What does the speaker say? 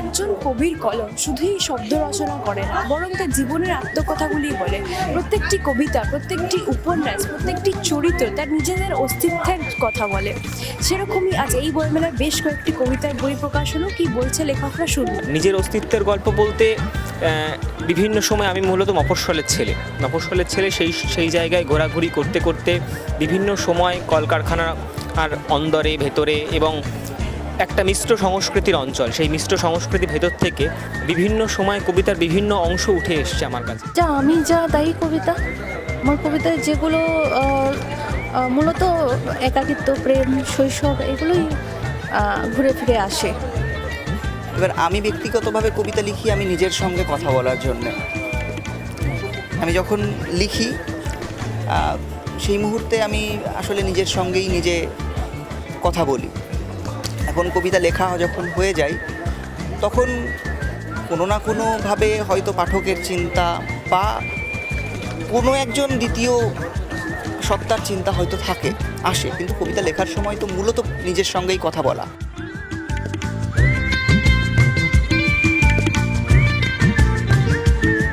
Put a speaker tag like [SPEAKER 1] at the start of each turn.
[SPEAKER 1] একজন কবির কলম শুধুই শব্দ রচনা করে না, বরং তার জীবনের আত্মকথাগুলি বলে। প্রত্যেকটি কবিতা, প্রত্যেকটি উপন্যাস, প্রত্যেকটি চরিত্র তার নিজেদের অস্তিত্বের কথা বলে। সেরকমই আজ এই বইমেলার বেশ কয়েকটি কবিতার বই প্রকাশ হলো কি বলছে লেখকরা শুনুন।
[SPEAKER 2] নিজের অস্তিত্বের গল্প বলতে বিভিন্ন সময় আমি মূলত মফস্বলের ছেলে। মফস্বলের ছেলে সেই সেই জায়গায় ঘোরাঘুরি করতে করতে বিভিন্ন সময় কলকারখানা আর অন্দরে, ভেতরে এবং একটা মিশ্র সংস্কৃতির অঞ্চল। সেই মিশ্র সংস্কৃতির ভেতর থেকে বিভিন্ন সময় কবিতার বিভিন্ন অংশ উঠে এসছে আমার কাছে।
[SPEAKER 3] যা আমি যা দায়ী কবিতা আমার কবিতায় যেগুলো মূলত একাকিত্ব প্রেম শৈশব এগুলোই ঘুরে ফিরে আসে।
[SPEAKER 4] এবার আমি ব্যক্তিগতভাবে কবিতা লিখি আমি নিজের সঙ্গে কথা বলার জন্য। আমি যখন লিখি সেই মুহূর্তে আমি আসলে নিজের সঙ্গেই নিজে কথা বলি। এখন কবিতা লেখা যখন হয়ে যায়, তখন কোনো না কোনোভাবে হয়তো পাঠকের চিন্তা বা কোনো একজন দ্বিতীয় সত্তার চিন্তা হয়তো থাকে, আসে। কিন্তু কবিতা লেখার সময় তো মূলত নিজের সঙ্গেই কথা বলা।